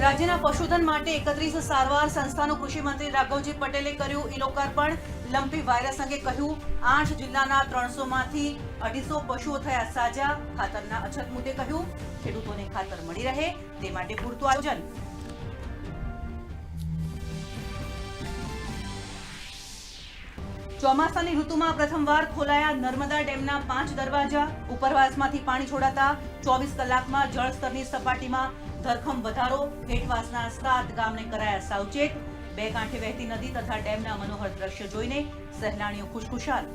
રાજ્યના પશુધન માટે એકત્રીસ સારવાર સંસ્થાનું કૃષિ મંત્રી રાઘવજી પટેલે કર્યું ઈ લોકાર્પણ લંપી વાયરસ અંગે કહ્યું, આઠ જિલ્લાના ત્રણસો માંથી અઢીસો પશુઓ થયા સાજા. ખાતરના અછત મુદ્દે કહ્યું, ખેડૂતોને ખાતર મળી રહે, તે માટે પૂરતું આયોજન. ચોમાસાની ઋતુમાં પ્રથમવાર ખોલાયા નર્મદા ડેમના પાંચ દરવાજા. ઉપરવાસમાંથી પાણી છોડાતા ચોવીસ કલાકમાં જળસ્તરની સપાટીમાં ધરખમ વધારો. હેઠવાસના સાત ગામને કરાયા સાવચેત. બે કાંઠે વહેતી નદી તથા ડેમના મનોહર દ્રશ્ય જોઈને સહેલાણીઓ ખુશખુશાલ.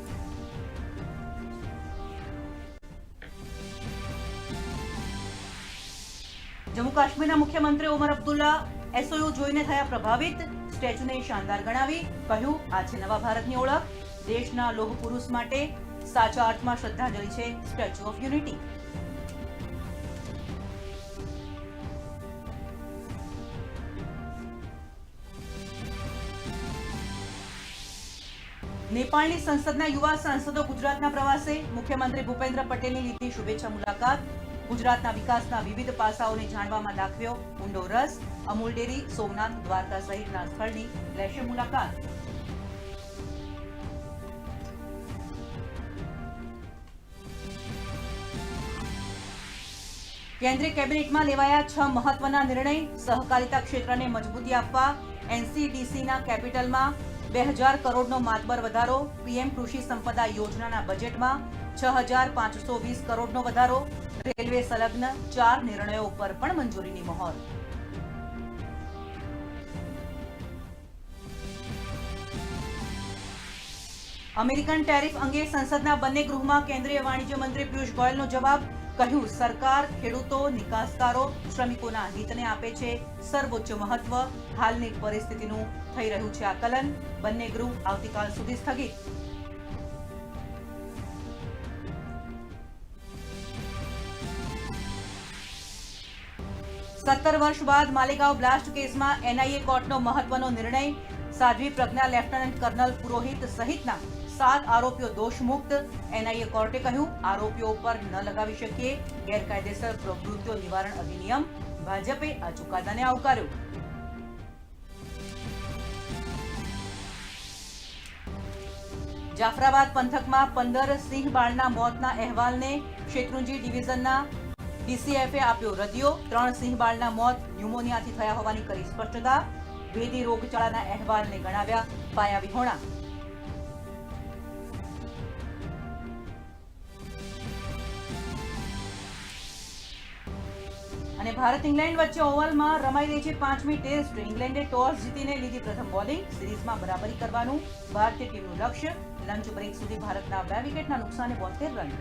જમ્મુ કાશ્મીરના મુખ્યમંત્રી ઓમર અબ્દુલ્લા એસઓયુ જોઈને થયા પ્રભાવિત. સ્ટેચ્યુને શાનદાર ગણાવી કહ્યું, આ છે નવા ભારતની ઓળખ. દેશના લોહ પુરુષ માટે સાચા અર્થમાં શ્રદ્ધાંજલિ છે સ્ટેચ્યુ ઓફ યુનિટી. નેપાળની સંસદના યુવા સાંસદો ગુજરાતના પ્રવાસે. મુખ્યમંત્રી ભૂપેન્દ્ર પટેલની લીધી શુભેચ્છા મુલાકાત. ગુજરાતના વિકાસના વિવિધ પાસાઓને જાણવામાં દાખવ્યો ઊંડો રસ, અમૂલ ડેરી, સોમનાથ, દ્વારકા સહિતના સ્થળની લેશે મુલાકાત. કેન્દ્રીય કેબિનેટમાં લેવાયા છ મહત્વના નિર્ણય સહકારિતા ક્ષેત્રને મજબૂતી આપવા, એનસીડીસીના કેપિટલમાં બે હજાર કરોડનો માતબર વધારો, પીએમ કૃષિ સંપદા યોજનાના બજેટમાં છ હજાર પાંચસો વીસ કરોડનો વધારો, રેલવે સંલગ્ન ચાર નિર્ણયો ઉપર પણ મંજૂરીની મહોર. અમેરિકન ટેરિફ અંગે સંસદના બંને ગૃહમાં કેન્દ્રીય વાણિજ્ય મંત્રી પિયુષ ગોયલનો જવાબ, કહ્યું, સરકાર ખેડૂતો, નિકાસકારો, શ્રમિકોના હિતને આપે છે. સર્વોચ્ચ મહત્વ. હાલની પરિસ્થિતિનું થઈ રહ્યું છે આકલન. બંને ગૃહ આવતીકાલ સુધી સ્થગિત. સત્તર વર્ષ બાદ માલેગાંવ બ્લાસ્ટ કેસમાં એનઆઈએ કોર્ટનો મહત્વનો નિર્ણય. સાધ્વી પ્રજ્ઞા લેફ્ટનન્ટ કર્નલ પુરોહિત સહિતના સાત આરોપીઓ દોષમુક્ત. એનઆઈએ કોર્ટે કહ્યું, આરોપીઓ ઉપર ન લગાવી શકીએ. ગેરકાયદેસર પ્રવૃત્તિઓ નિવારણ અધિનિયમ ભાજપે આ ચુકાદાને આવકાર્યો. જાફરાબાદ પંથકમાં પંદર સિંહ બાળના મોતના અહેવાલને શેત્રુંજી ડિવિઝનના ડીસીએફએ આપ્યો રદિયો. ત્રણ સિંહબાળના મોત ન્યુમોનિયાથી થયા હોવાની કરી સ્પષ્ટતા વેદી રોગચાળાના અહેવાલને ગણાવ્યા પાયા વિહોણા. અને ભારત ઇંગ્લેન્ડ વચ્ચે ઓવલમાં રમાઈ રહી છે પાંચમી ટેસ્ટ. ઇંગ્લેન્ડે ટોસ જીતીને લીધી પ્રથમ બોલિંગ. સિરીઝમાં બરાબરી કરવાનું ભારતીય ટીમનું લક્ષ્ય. લંચ બ્રેક સુધી ભારતના બે વિકેટના નુકસાને બોતેર રન.